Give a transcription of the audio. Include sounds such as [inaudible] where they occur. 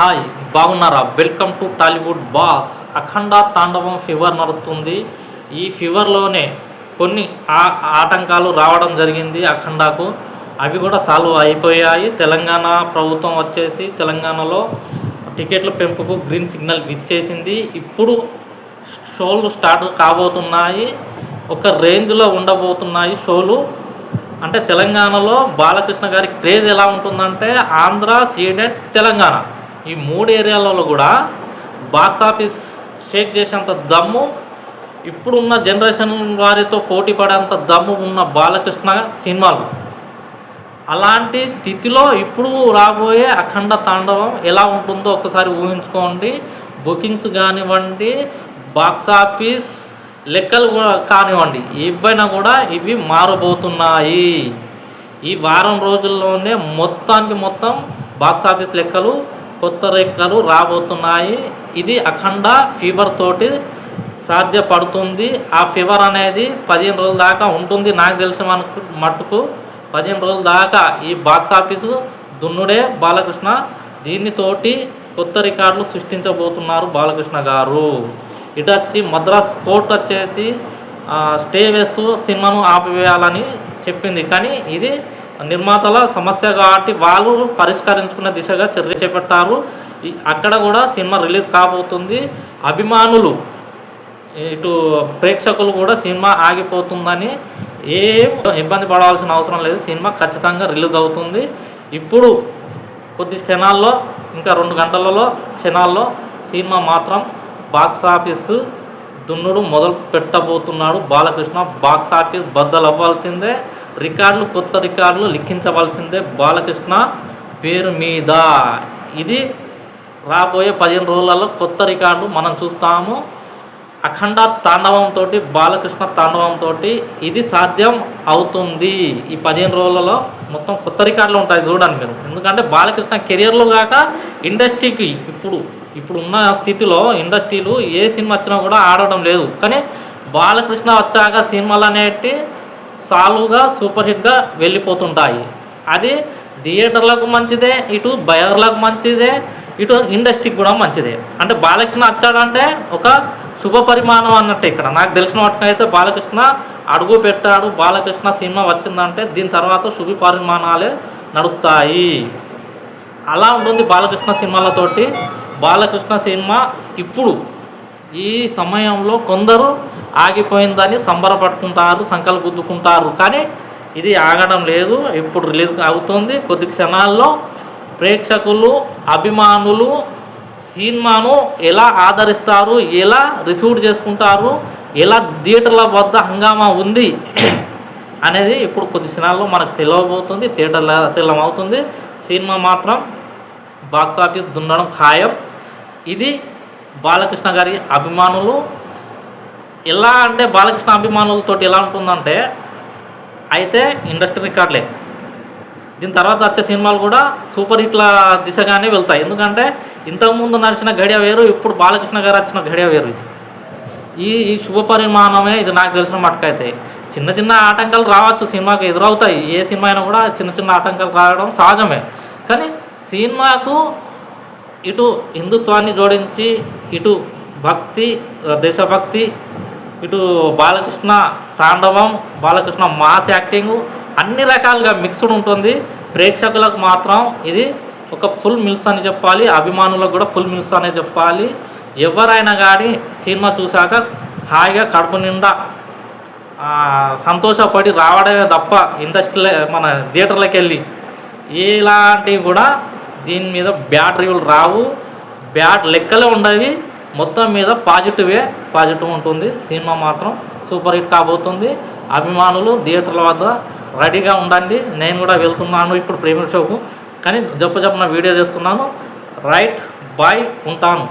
Hi బాగున్నారా? Welcome to Tollywood boss. Akhanda Thandavam fever నడుస్తుంది. ఈ ఫీవర్లోనే కొన్ని ఆ- ఆటంకాలు రావడం జరిగింది అఖండాకు. అవి కూడా సాల్వ్ అయిపోయాయి. తెలంగాణ ప్రభుత్వం వచ్చేసి తెలంగాణలో టికెట్ల పెంపుకు గ్రీన్ సిగ్నల్ ఇచ్చేసింది ఇప్పుడు షోలు స్టార్ట్ కాబోతున్నాయి. ఒక రేంజ్లో ఉండబోతున్నాయి షోలు. అంటే తెలంగాణలో బాలకృష్ణ గారి క్రేజ్ ఎలా ఉంటుందంటే ఆంధ్ర సీడెడ్ తెలంగాణ. ఈ మూడు ఏరియాలలో కూడా బాక్స్ ఆఫీస్ షేక్ చేసేంత దమ్ము ఇప్పుడున్న జనరేషన్ వారితో పోటీ పడేంత దమ్ము ఉన్న బాలకృష్ణ సినిమాలు. అలాంటి స్థితిలో ఇప్పుడు రాబోయే అఖండ తాండవం ఎలా ఉంటుందో ఒకసారి ఊహించుకోండి. బుకింగ్స్ కానివ్వండి బాక్స్ ఆఫీస్ లెక్కలు కూడా కానివ్వండి ఇవైనా కూడా ఇవి మారబోతున్నాయి. ఈ వారం రోజుల్లోనే మొత్తానికి మొత్తం బాక్స్ ఆఫీస్ లెక్కలు కొత్త రెక్కలు రాబోతున్నాయి. ఇది అఖండ ఫీవర్ తోటి సాధ్యపడుతుంది. ఆ ఫీవర్ అనేది పదిహేను రోజుల దాకా ఉంటుంది. నాకు తెలిసిన మనకు మట్టుకు పదిహేను రోజుల దాకా ఈ బాక్స్ ఆఫీసు దున్నుడే బాలకృష్ణ దీనితోటి కొత్త రికార్డులు సృష్టించబోతున్నారు బాలకృష్ణ గారు. ఇటు వచ్చి మద్రాస్ కోర్టు వచ్చేసి స్టే వేస్తూ సినిమాను ఆపివేయాలని చెప్పింది. కానీ ఇది నిర్మాతల సమస్య కాబట్టి వాళ్ళు పరిష్కరించుకునే దిశగా చర్య చేపట్టారు. అక్కడ కూడా సినిమా రిలీజ్ కాబోతుంది. అభిమానులు ఇటు ప్రేక్షకులు కూడా సినిమా ఆగిపోతుందని ఏం ఇబ్బంది పడవలసిన అవసరం లేదు. సినిమా ఖచ్చితంగా రిలీజ్ అవుతుంది. ఇప్పుడు కొద్ది క్షణాల్లో ఇంకా రెండు గంటలలో క్షణాల్లో సినిమా మాత్రం బాక్స్ ఆఫీస్ దున్నుడు మొదలు పెట్టబోతున్నాడు. బాలకృష్ణ బాక్స్ ఆఫీస్ బద్దలు అవ్వాల్సిందే రికార్డులు కొత్త రికార్డులు లిఖించవలసిందే. బాలకృష్ణ పేరు మీద. ఇది రాబోయే పదిహేను రోజులలో కొత్త రికార్డు మనం చూస్తాము. అఖండ తాండవంతో బాలకృష్ణ తాండవంతో ఇది సాధ్యం అవుతుంది. ఈ పదిహేను రోజులలో మొత్తం కొత్త రికార్డులు ఉంటాయి చూడండి మీరు. ఎందుకంటే బాలకృష్ణ కెరియర్లో కాక ఇండస్ట్రీకి ఇప్పుడు ఇప్పుడు ఉన్న స్థితిలో ఇండస్ట్రీలు ఏ సినిమా వచ్చినా కూడా ఆడడం లేదు. కానీ బాలకృష్ణ వచ్చాక సినిమాలు అనేటి సాలుగా సూపర్ హిట్గా వెళ్ళిపోతుంటాయి. అది థియేటర్లకు మంచిదే ఇటు బయర్లకు మంచిదే ఇటు ఇండస్ట్రీకి కూడా మంచిదే. అంటే బాలకృష్ణ వచ్చాడంటే ఒక శుభ పరిమాణం అన్నట్టు ఇక్కడ. నాకు తెలిసిన వాటికైతే బాలకృష్ణ అడుగు పెట్టాడు. బాలకృష్ణ సినిమా వచ్చిందంటే దీని తర్వాత శుభ పరిమాణాలే నడుస్తాయి. అలా ఉంటుంది బాలకృష్ణ సినిమాలతోటి. బాలకృష్ణ సినిమా ఇప్పుడు ఈ సమయంలో కొందరు ఆగిపోయిందని సంబరపడుకుంటారు సంకలు గుద్దుకుంటారు. కానీ ఇది ఆగడం లేదు. ఇప్పుడు రిలీజ్ అవుతుంది. కొద్ది క్షణాల్లో ప్రేక్షకులు అభిమానులు సినిమాను ఎలా ఆదరిస్తారు ఎలా రిసీవ్ చేసుకుంటారు ఎలా థియేటర్ల వద్ద హంగామా ఉంది [clears throat] అనేది ఇప్పుడు కొద్ది క్షణాల్లో మనకు తెలియబోతుంది థియేటర్ల తెల్లమవుతుంది. సినిమా మాత్రం బాక్స్ ఆఫీస్ దున్నడం ఖాయం. ఇది బాలకృష్ణ గారి అభిమానులు ఎలా అంటే బాలకృష్ణ అభిమానులతో ఎలా ఉంటుందంటే అయితే ఇండస్ట్రీ రికార్డులే. దీని తర్వాత వచ్చే సినిమాలు కూడా సూపర్ హిట్ల దిశగానే వెళ్తాయి. ఎందుకంటే ఇంతకుముందు నడిచిన గడియ వేరు ఇప్పుడు బాలకృష్ణ గారు వచ్చిన గడియ వేరు ఇది. ఈ ఈ శుభ పరిమాణమే ఇది నాకు తెలిసిన మటుకైతే. చిన్న చిన్న ఆటంకాలు రావచ్చు సినిమాకు ఎదురవుతాయి. ఏ సినిమా అయినా కూడా చిన్న చిన్న ఆటంకాలు రావడం సహజమే. కానీ సినిమాకు ఇటు హిందుత్వాన్ని జోడించి ఇటు భక్తి దేశభక్తి ఇటు బాలకృష్ణ తాండవం బాలకృష్ణ మాస్ యాక్టింగ్ అన్ని రకాలుగా మిక్స్డ్ ఉంటుంది. ప్రేక్షకులకు మాత్రం ఇది ఒక ఫుల్ మిల్స్ అని చెప్పాలి. అభిమానులకు కూడా ఫుల్ మిల్స్ అనే చెప్పాలి. ఎవరైనా కానీ సినిమా చూశాక హాయిగా కడుపు నిండా సంతోషపడి రావడమే తప్ప ఇండస్ట్రీలో మన థియేటర్లోకి వెళ్ళి ఇలాంటివి కూడా దీని మీద బ్యాడ్ రివ్యూలు రావు. బ్యాడ్ లెక్కలే ఉండవి. మొత్తం మీద పాజిటివే పాజిటివ్ ఉంటుంది. సినిమా మాత్రం సూపర్ హిట్ కాబోతుంది. అభిమానులు థియేటర్ల వద్ద రెడీగా ఉండండి. నేను కూడా వెళ్తున్నాను ఇప్పుడు ప్రేమ షోకు. కానీ జప్ప జప్పన వీడియో చేస్తున్నాను. రైట్ బాయ్ ఉంటాను.